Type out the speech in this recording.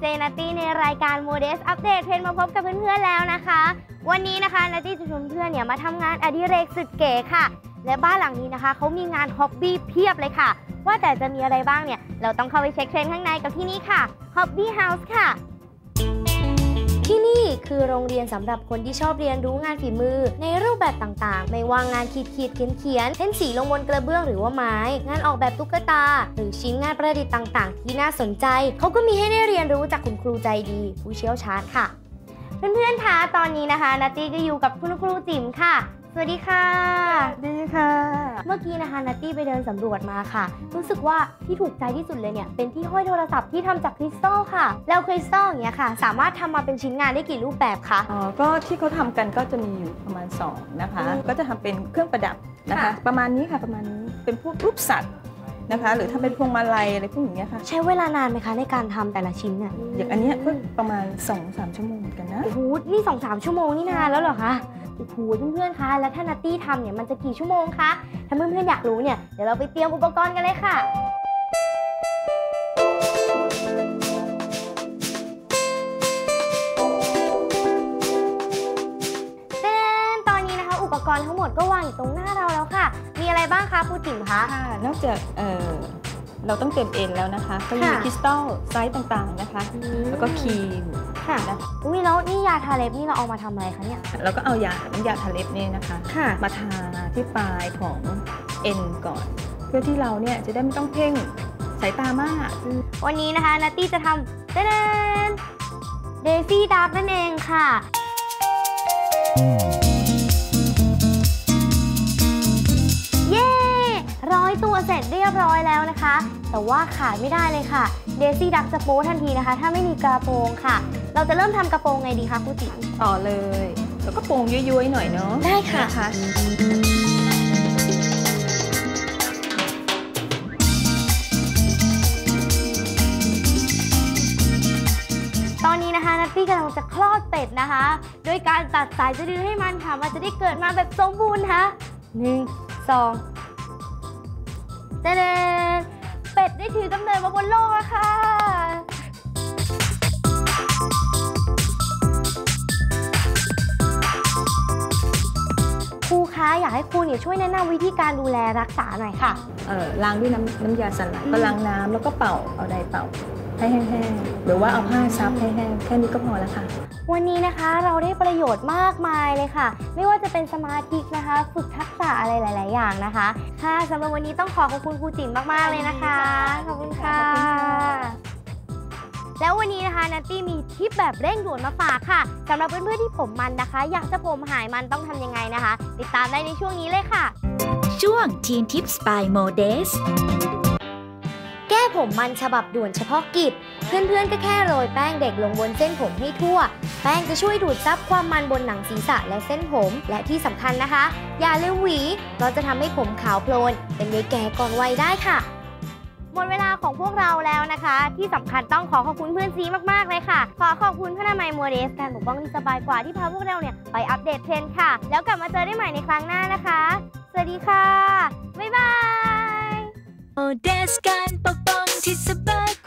เจนัตตี้ในรายการโมเดสอัปเดตเทรนมาพบกับเพื่อนๆแล้วนะคะ วันนี้นะคะนัตตี้จะชวนเพื่อนเนี่ยมาทำงานอดิเรกสุดเก๋ค่ะ และบ้านหลังนี้นะคะเขามีงานฮ็อบบี้เพียบเลยค่ะ ว่าแต่จะมีอะไรบ้างเนี่ย เราต้องเข้าไปเช็คเทรนด์ข้างในกับที่นี่ค่ะฮ็อบบี้เฮาส์ค่ะ คือโรงเรียนสำหรับคนที่ชอบเรียนรู้งานฝีมือ ในรูปแบบต่างๆ ไม่ว่างานขีดขีดเขียนเขียนเพ้นสีลงบนกระเบื้องหรือว่าไม้ งานออกแบบตุ๊กตา หรือชิ้นงานประดิษฐ์ต่างๆ ที่น่าสนใจ เขาก็มีให้ได้เรียนรู้จากคุณครูใจดี ผู้เชี่ยวชาญค่ะ เพื่อนๆคะตอนนี้นะคะนัตตี้ก็อยู่กับคุณครูจิ๋มค่ะ สวัสดีค่ะ ดีค่ะ เมื่อกี้นะคะนัตตี้ไปเดินสำรวจมาค่ะ รู้สึกว่าที่ถูกใจที่สุดเลยเนี่ย เป็นที่ห้อยโทรศัพท์ที่ทำจากคริสตัลค่ะ แล้วคริสตัลอย่างเงี้ยค่ะ สามารถทำมาเป็นชิ้นงานได้กี่รูปแบบคะ อ๋อก็ที่เขาทำกันก็จะมีอยู่ประมาณ 2 นะคะ อืมก็จะทำเป็นเครื่องประดับนะคะ ค่ะ ประมาณนี้ค่ะประมาณนี้เป็นพวกรูปสัตว์นะคะ หรือถ้าเป็นพวงมาลัยอะไรพวกอย่างเงี้ยค่ะ ใช้เวลานานไหมคะในการทำแต่ละชิ้นเนี่ยอย่างอันเนี้ยก็ประมาณ 2-3 ชั่วโมงเหมือนกันนะ โอ้โหนี่สองสามชั่วโมงนี่นานแล้วเหรอคะ โอ้โหเพื่อนๆคะ แล้วถ้านัตตี้ทำเนี่ยมันจะกี่ชั่วโมงคะ ถ้าเพื่อนๆอยากรู้เนี่ย เดี๋ยวเราไปเตรียมอุปกรณ์กันเลยค่ะ เต้นตอนนี้นะคะ อุปกรณ์ทั้งหมดก็วางอยู่ตรงหน้าเราแล้วค่ะ มีอะไรบ้างคะครูจิ๋มคะ ค่ะนอกจากเออเราต้องเต็มเอ็นแล้วนะคะ ก็มีค่ะ คริสตัลไซส์ต่างๆนะคะ แล้วก็ครีม ค่ะนะอุ้ยแล้วนี่ยาทาเล็บนี่เราเอามาทำอะไรคะเนี่ย แล้วก็เอายาน้ำยาทาเล็บเนี่ยนะคะ ค่ะ มาทาที่ปลายของเอ็นก่อน เพื่อที่เราเนี่ยจะได้ไม่ต้องเพ่งสายตามาก วันนี้นะคะนัตตี้จะทำเต้นเดซี่ดาร์กนั่นเองค่ะ ตัวเสร็จเรียบร้อยแล้วนะคะ แต่ว่าขาดไม่ได้เลยค่ะเดซี่ดักจะโป๊ทันทีนะคะ ถ้าไม่มีกระโปรงค่ะ เราจะเริ่มทำกระโปรงไงดีคะครูจิ๋มต่อเลย แล้วก็โปรงย้อยๆหน่อยเนาะได้ค่ะนะคะตอนนี้นะคะนัตตี้กำลังจะคลอดเป็ดนะคะ โดยการตัดสายสะดือให้มันค่ะ มันจะได้เกิดมาแบบสมบูรณ์ค่ะหนึ่งสอง เต้นเป็ดได้ถือกำเนิดมาบนโลกแล้วค่ะครูคะอยากให้ครูเนี่ยช่วยแนะนำวิธีการดูแลรักษาหน่อยค่ะ เอ่อล้างด้วยน้ำน้ำยาสลัดอืมก็ล้างน้ำแล้วก็เป่าเอาใดเป่าให้แห้งๆหรือว่าเอาผ้าซับให้แห้งแค่นี้ก็พอแล้วค่ะ วันนี้นะคะเราได้ประโยชน์มากมายเลยค่ะ ไม่ว่าจะเป็นสมาธินะคะ ฝึกทักษะอะไรหลาย ๆ อย่างนะคะ ค่ะสำหรับวันนี้ต้องขอขอบคุณครูจิ๋มมาก ๆ เลยนะคะ ขอบคุณค่ะขอบคุณค่ะแล้ววันนี้นะคะนัตตี้มีทิปแบบเร่งด่วนมาฝากค่ะสำหรับเพื่อนๆที่ผมมันนะคะ อยากจะผมหายมันต้องทำยังไงนะคะ ติดตามได้ในช่วงนี้เลยค่ะ ช่วง Teen Tips by Modes แก้ผมมันฉบับด่วนเฉพาะกิจ เพื่อนๆก็แค่โรยแป้งเด็กลงบนเส้นผมให้ทั่ว แป้งจะช่วยดูดซับความมันบนหนังศีรษะและเส้นผม และที่สำคัญนะคะ อย่าลืมหวี เราจะทำให้ผมขาวโพลน เป็นยายแก่ก่อนวัยได้ค่ะหมดเวลาของพวกเราแล้วนะคะ ที่สำคัญต้องขอขอบคุณเพื่อนซีมากๆเลยค่ะ ขอขอบคุณพระนามัยมัวเดสการปกป้องที่สบายกว่าที่พาพวกเราเนี่ยไปอัปเดตเทรนด์ค่ะ แล้วกลับมาเจอได้ใหม่ในครั้งหน้านะคะ สวัสดีค่ะ บ๊ายบาย Modes การปกป้องที่สบาย